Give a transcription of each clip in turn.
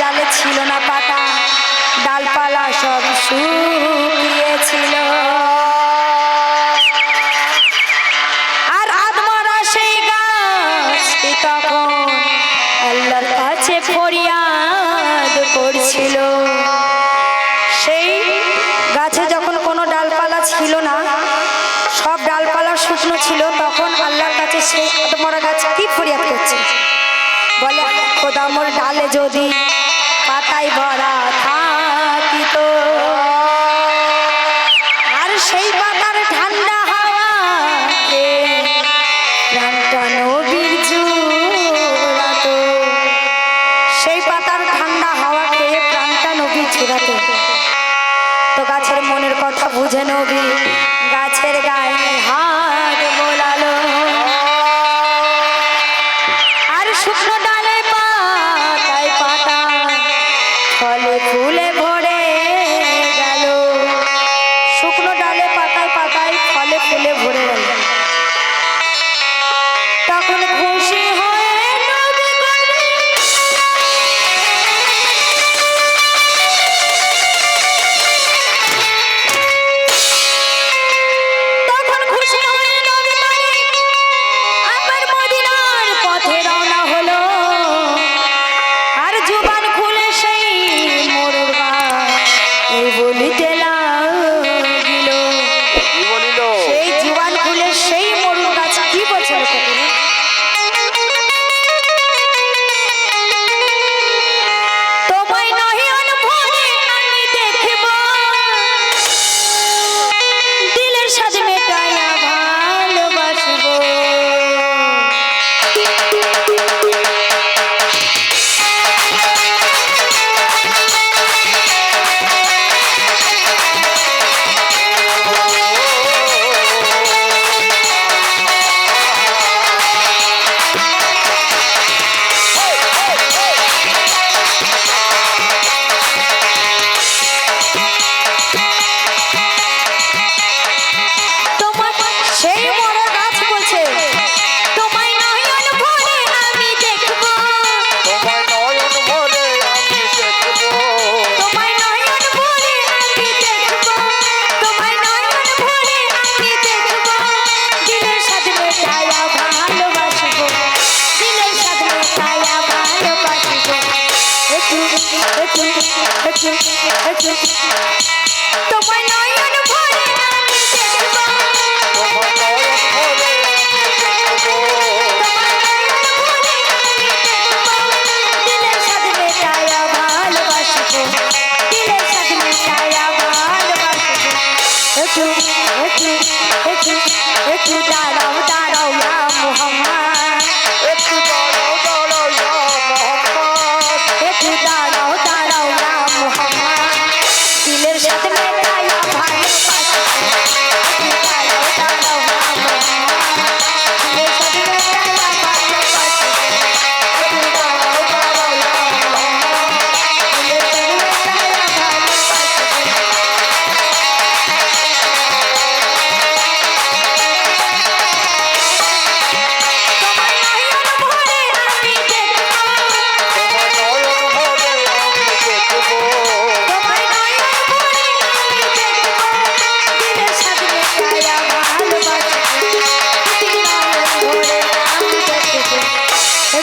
ডালে ছিল না পাতা, ডালপালা সব শুকিয়েছিল আর আদমরা সেই গাছটি তখন আল্লাহর কাছে ফরিয়াদ করছিল। সেই গাছে যখন কোনো ডালপালা ছিল না, সব ডালপালা শুকনো ছিল, তখন আল্লাহর কাছে সেই আদমরা গাছ কি ফরিয়াদ করছিল কদামর ডালে যদি পাতায় ভরা থাকিত আর সেই পাতার ঠান্ডা হাওয়া প্রাণটা তো গাছের মনের কথা বুঝে নবী, গাছের গায়ে Do a body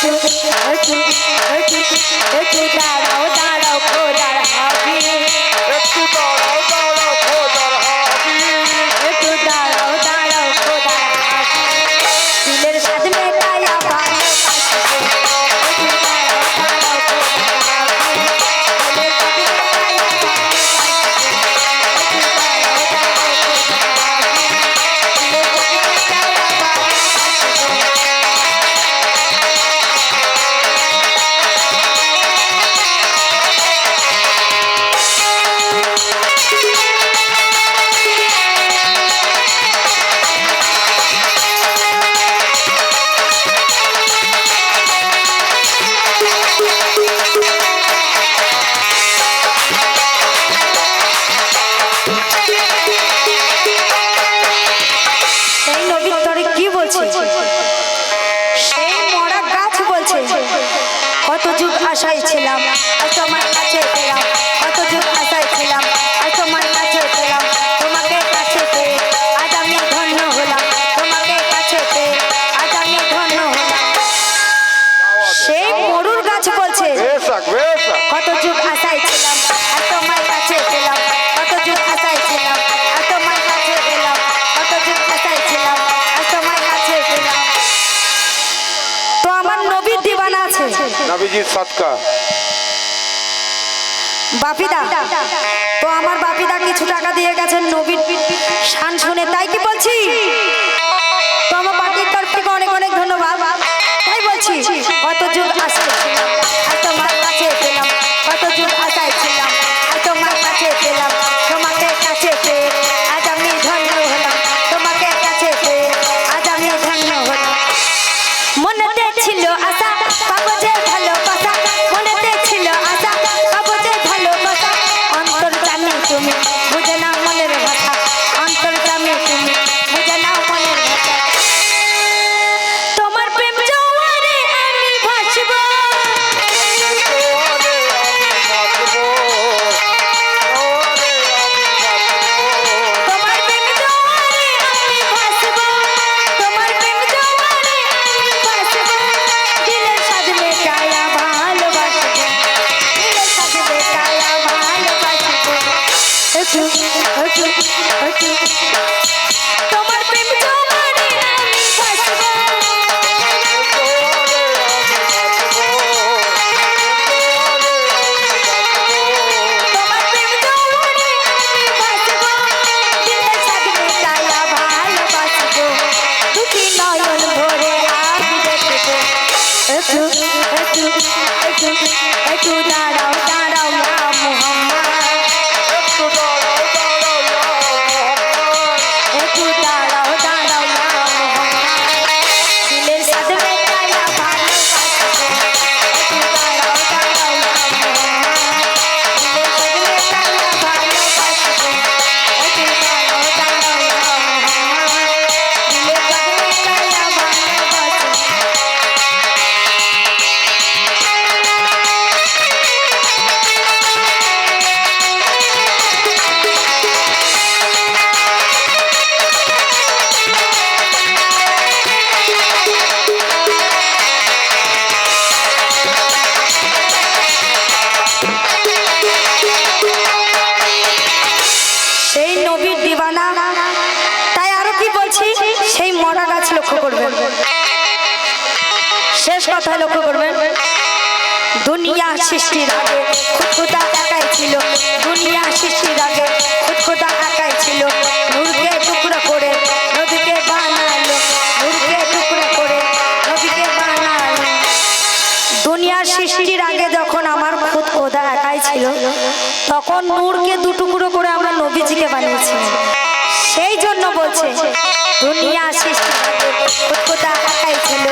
I'm gonna. যুগ আশায় ছিলাম। আজ তোমার কাছে বাপিজির সৎকা বাপিদা, তো আমার বাপিদা কিছু টাকা দিয়ে গেছেন নবীন শান শুনে, তাই কি বলছি? তো আমার বাপির তরফ থেকে অনেক অনেক শেষ কথা লক্ষ্য করবেন। দুনিয়া সৃষ্টির আগে খুদখুদা একাই ছিল। দুনিয়া সৃষ্টির আগে খুদখুদা একাই ছিল। নূরকে টুকরো করে নদীকে বানালো। নূরকে টুকরো করে নদীকে বানালো। দুনিয়া সৃষ্টির আগে যখন আমার খুদখুদা একাই ছিল, তখন নূরকে দুটুকরো করে আমরা নবীজিকে বানিয়েছিলাম। সেই জন্য বলছে দুনিয়া সৃষ্টি। কোথায় ছিল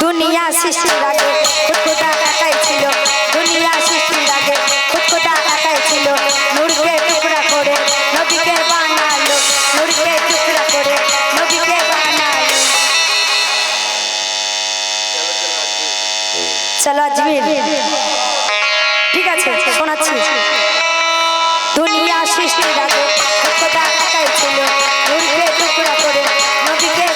দুনিয়া সৃষ্টি রাখে ছিল? দুনিয়া সৃষ্টির আগে খুদখুদা কাকাই ছিল? নূরকে টুকরা করে নবীকে বানালো। টুকরা করে নবীকে বানালো। চলো আজমির। ঠিক আছে, শোনাচ্ছি। দুনিয়া সৃষ্টির আগে খুদখুদা কাকাই ছিল? টুকরা করে নবীকে